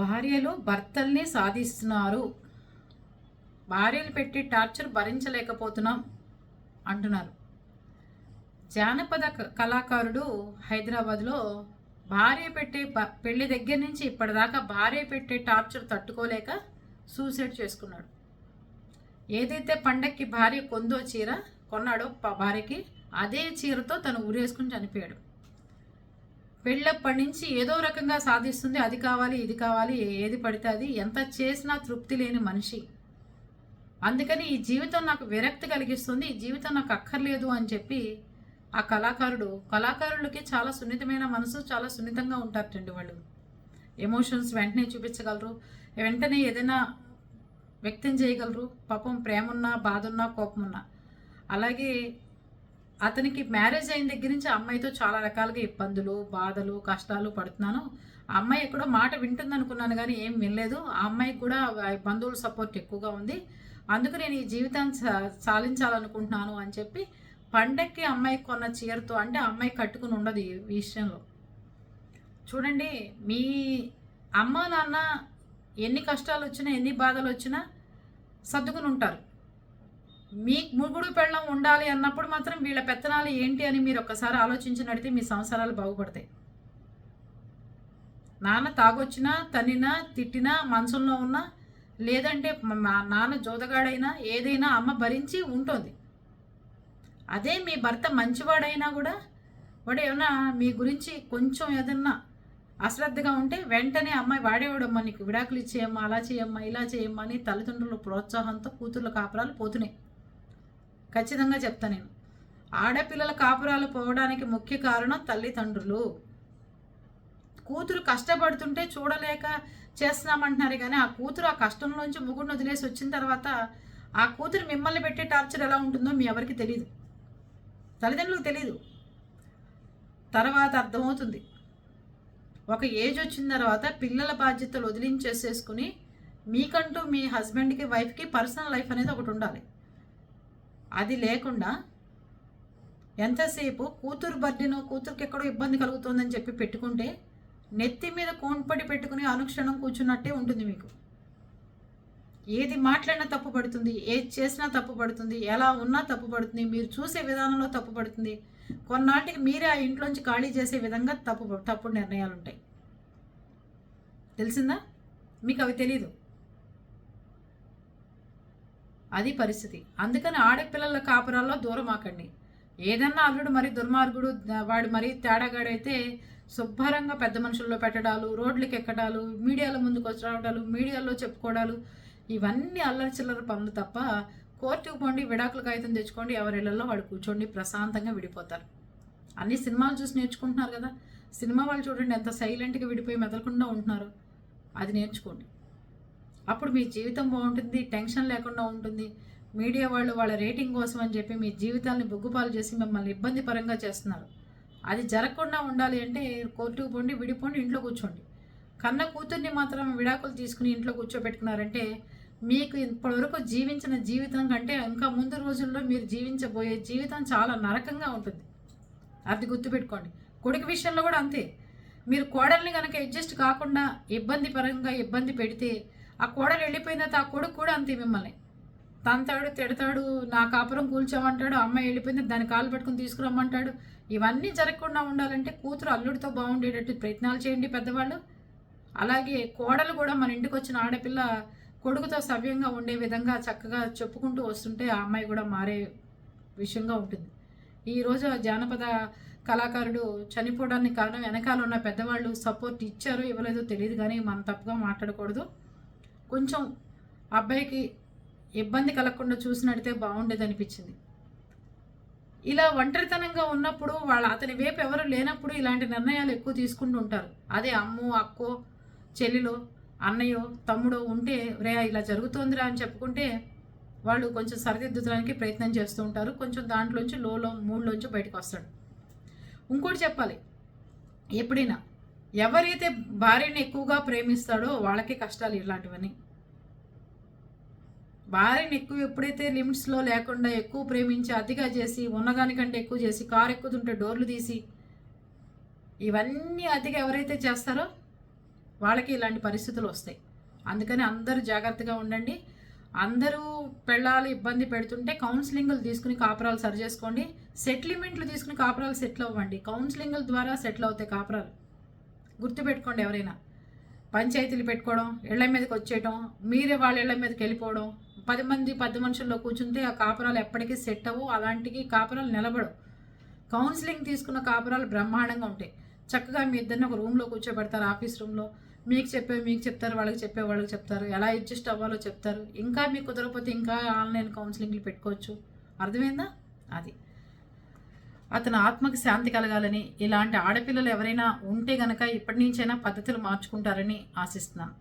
భార్యలు భర్తల్ని సాధిస్తున్నారు. భార్యలు పెట్టి టార్చర్ భరించలేకపోతున్నాం అంటున్నారు. జానపద క- కళాకారుడు హైదరాబాద్లో భార్య పెట్టే పెళ్ళి దగ్గర నుంచి ఇప్పటిదాకా భార్య పెట్టే టార్చర్ తట్టుకోలేక సూసైడ్ చేసుకున్నాడు. ఏదైతే పండక్కి భార్య కొందో చీర కొన్నాడో భార్యకి అదే చీరతో తను ఊరేసుకుని చనిపోయాడు. పెళ్ళప్పటి నుంచి ఏదో రకంగా సాధిస్తుంది. అది కావాలి ఇది కావాలి ఏది పడితే అది. ఎంత చేసినా తృప్తి లేని మనిషి. అందుకని ఈ జీవితం నాకు విరక్తి కలిగిస్తుంది. ఈ జీవితం నాకు అక్కర్లేదు అని చెప్పి ఆ కళాకారుడు కళాకారులకి చాలా సున్నితమైన మనసు చాలా సున్నితంగా ఉంటారటండి వాళ్ళు. ఎమోషన్స్ వెంటనే చూపించగలరు. వెంటనే ఏదైనా వ్యక్తం చేయగలరు. పాపం ప్రేమ ఉన్నా బాధ ఉన్నా కోపం ఉన్నా అలాగే అతనికి మ్యారేజ్ అయిన దగ్గర నుంచి ఆ అమ్మాయితో చాలా రకాలుగా ఇబ్బందులు బాధలు కష్టాలు పడుతున్నాను. ఆ అమ్మాయి ఎక్కడో మాట వింటుంది అనుకున్నాను కానీ ఏం వినలేదు. ఆ అమ్మాయికి కూడా బంధువుల సపోర్ట్ ఎక్కువగా ఉంది. అందుకు నేను ఈ జీవితాన్ని సా- సాధించాలనుకుంటున్నాను అని చెప్పి పండక్కి అమ్మాయి కొన్న చీరతో అంటే అమ్మాయి కట్టుకుని ఉండదు ఈ విషయంలో. చూడండి మీ అమ్మ నాన్న ఎన్ని కష్టాలు వచ్చినా ఎన్ని బాధలు వచ్చినా సర్దుకుని ఉంటారు. మీ ముగుడు పెళ్ళం ఉండాలి అన్నప్పుడు మాత్రం వీళ్ళ పెత్తనాలు ఏంటి అని మీరు ఒక్కసారి ఆలోచించినడితే మీ సంసారాలు బాగుపడతాయి. నాన్న తాగొచ్చినా తన్నినా తిట్టినా మనసులో ఉన్నా లేదంటే మా నాన్న జోదగాడైనా ఏదైనా అమ్మ భరించి ఉంటుంది. అదే మీ భర్త మంచివాడైనా కూడా వాడు ఏమన్నా మీ గురించి కొంచెం ఏదన్నా అశ్రద్ధగా ఉంటే వెంటనే అమ్మాయి వాడేవాడమ్మా నీకు విడాకులు ఇచ్చేయమ్మా అలా చేయమ్మా ఇలా చేయమ్మా అని తల్లిదండ్రుల ప్రోత్సాహంతో కూతుర్ల కాపురాలు పోతున్నాయి. ఖచ్చితంగా చెప్తా నేను. ఆడపిల్లల కాపురాలు పోవడానికి ముఖ్య కారణం తల్లిదండ్రులు. కూతురు కష్టపడుతుంటే చూడలేక చేస్తున్నామంటున్నారు కానీ ఆ కూతురు ఆ కష్టంలోంచి ముగ్గురు వదిలేసి వచ్చిన తర్వాత ఆ కూతురు మిమ్మల్ని పెట్టే టార్చర్ ఎలా ఉంటుందో మీ ఎవరికి తెలియదు తల్లిదండ్రులకు తెలియదు తర్వాత అర్థమవుతుంది. ఒక ఏజ్ వచ్చిన తర్వాత పిల్లల బాధ్యతలు వదిలించేసేసుకుని మీకంటూ మీ హస్బెండ్కి వైఫ్కి పర్సనల్ లైఫ్ అనేది ఒకటి ఉండాలి. అది లేకుండా ఎంతసేపు కూతురు బర్త్డేనో కూతురికి ఎక్కడో ఇబ్బంది కలుగుతుందని చెప్పి పెట్టుకుంటే నెత్తి మీద కోన్పడి పెట్టుకుని అనుక్షణం కూర్చున్నట్టే ఉంటుంది మీకు. ఏది మాట్లాడినా తప్పు పడుతుంది ఏది చేసినా తప్పు పడుతుంది ఎలా ఉన్నా తప్పు పడుతుంది మీరు చూసే విధానంలో తప్పు పడుతుంది. కొన్నాటికి మీరే ఆ ఇంట్లోంచి ఖాళీ చేసే విధంగా తప్పు తప్పుడు నిర్ణయాలు ఉంటాయి తెలిసిందా? మీకు అవి తెలీదు. అది పరిస్థితి. అందుకని ఆడపిల్లల కాపురాల్లో దూరం ఆకండి ఏదన్నా అల్లుడు మరి దుర్మార్గుడు వాడు మరీ తేడాగాడైతే శుభ్రంగా పెద్ద మనుషుల్లో పెట్టడాలు రోడ్లకి ఎక్కడాలు మీడియాలో ముందుకు వచ్చి రావడాలు మీడియాలో చెప్పుకోవడాలు ఇవన్నీ అల్లరి చిల్లర పనులు తప్ప కోర్టుకు పోండి విడాకులు కాగితం తెచ్చుకోండి ఎవరిళ్ళలో వాడు కూర్చోండి ప్రశాంతంగా విడిపోతారు. అన్ని సినిమాలు చూసి నేర్చుకుంటున్నారు కదా. సినిమా వాళ్ళు చూడండి ఎంత సైలెంట్గా విడిపోయి మెదలకుండా ఉంటున్నారు. అది నేర్చుకోండి. అప్పుడు మీ జీవితం బాగుంటుంది టెన్షన్ లేకుండా ఉంటుంది. మీడియా వాళ్ళు వాళ్ళ రేటింగ్ కోసం అని చెప్పి మీ జీవితాన్ని బొగ్గుపాలు చేసి మిమ్మల్ని ఇబ్బంది పరంగా చేస్తున్నారు. అది జరగకుండా ఉండాలి అంటే కోర్టుకు పోండి విడిపోండి ఇంట్లో కూర్చోండి. కన్న కూతుర్ని మాత్రం విడాకులు తీసుకుని ఇంట్లో కూర్చోబెట్టుకున్నారంటే మీకు ఇప్పటివరకు జీవించిన జీవితం కంటే ఇంకా ముందు రోజుల్లో మీరు జీవించబోయే జీవితం చాలా నరకంగా ఉంటుంది. అది గుర్తుపెట్టుకోండి. కొడుకు విషయంలో కూడా అంతే. మీరు కోడల్ని కనుక అడ్జస్ట్ కాకుండా ఇబ్బంది పరంగా ఇబ్బంది పెడితే ఆ కోడలు వెళ్ళిపోయిన తర్వాత ఆ కొడుకు కూడా అంతే మిమ్మల్ని. తంతాడు తిడతాడు నా కాపురం కూల్చామంటాడు అమ్మాయి వెళ్ళిపోయింది దాని కాలు పట్టుకుని తీసుకురమ్మంటాడు. ఇవన్నీ జరగకుండా ఉండాలంటే కూతురు అల్లుడితో బాగుండేటట్టు ప్రయత్నాలు చేయండి పెద్దవాళ్ళు. అలాగే కోడలు కూడా మన ఇంటికి వచ్చిన ఆడపిల్ల కొడుకుతో సవ్యంగా ఉండే విధంగా చక్కగా చెప్పుకుంటూ వస్తుంటే ఆ అమ్మాయి కూడా మారే విషయంగా ఉంటుంది. ఈరోజు జానపద కళాకారుడు చనిపోవడానికి కారణం వెనకాల ఉన్న పెద్దవాళ్ళు సపోర్ట్ ఇచ్చారో ఇవ్వలేదో తెలియదు కానీ మనం తప్పుగా మాట్లాడకూడదు. కొంచెం అబ్బాయికి ఇబ్బంది కలగకుండా చూసినడితే బాగుండేది అనిపించింది ఇలా ఒంటరితనంగా ఉన్నప్పుడు వాళ్ళ అతని వైపు ఎవరు లేనప్పుడు ఇలాంటి నిర్ణయాలు ఎక్కువ తీసుకుంటూ ఉంటారు. అదే అమ్మో అక్కో చెల్లిలో అన్నయ్యో తమ్ముడో ఉంటే రే ఇలా జరుగుతోందిరా అని చెప్పుకుంటే వాళ్ళు కొంచెం సరిదిద్దుతానికి ప్రయత్నం చేస్తూ ఉంటారు. కొంచెం దాంట్లోంచి లోలో మూడులోంచి బయటకు వస్తాడు. ఇంకోటి చెప్పాలి. ఎప్పుడైనా ఎవరైతే భార్యని ఎక్కువగా ప్రేమిస్తాడో వాళ్ళకే కష్టాలు ఇలాంటివన్నీ. భార్యని ఎక్కువ ఎప్పుడైతే లిమిట్స్లో లేకుండా ఎక్కువ ప్రేమించి అతిగా చేసి ఉన్నదానికంటే ఎక్కువ చేసి కారు ఎక్కుతుంటే డోర్లు తీసి ఇవన్నీ అతిగా ఎవరైతే చేస్తారో వాళ్ళకి ఇలాంటి పరిస్థితులు వస్తాయి. అందుకని అందరూ జాగ్రత్తగా ఉండండి. అందరూ పెళ్ళాలు ఇబ్బంది పెడుతుంటే కౌన్సిలింగ్లు తీసుకుని కాపురాలు సరి చేసుకోండి సెటిల్మెంట్లు తీసుకుని కాపురాలు సెటిల్ అవ్వండి. కౌన్సిలింగ్ల ద్వారా సెటిల్ అవుతాయి కాపురాలు. గుర్తుపెట్టుకోండి ఎవరైనా. పంచాయతీలు పెట్టుకోవడం ఇళ్ళ మీదకి వచ్చేయడం మీరే వాళ్ళ ఇళ్ళ మీదకి వెళ్ళిపోవడం పది మంది పది మనుషుల్లో కూర్చుంటే ఆ కాపురాలు ఎప్పటికీ సెట్ అవ్వు అలాంటివి కాపురాలు నిలబడవు. కౌన్సిలింగ్ తీసుకున్న కాపురాలు బ్రహ్మాండంగా ఉంటాయి. చక్కగా మీ ఇద్దరిని ఒక రూమ్లో కూర్చోబెడతారు ఆఫీస్ రూమ్లో. మీకు చెప్పే మీకు చెప్తారు వాళ్ళకి చెప్పే వాళ్ళకి చెప్తారు. ఎలా అడ్జస్ట్ అవ్వాలో చెప్తారు. ఇంకా మీకు కుదరకపోతే ఇంకా ఆన్లైన్ కౌన్సిలింగ్లు పెట్టుకోవచ్చు. అర్థమైందా? అది. అతని ఆత్మకు శాంతి కలగాలని ఇలాంటి ఆడపిల్లలు ఎవరైనా ఉంటే గనక ఇప్పటి నుంచైనా పద్ధతులు మార్చుకుంటారని ఆశిస్తున్నాను.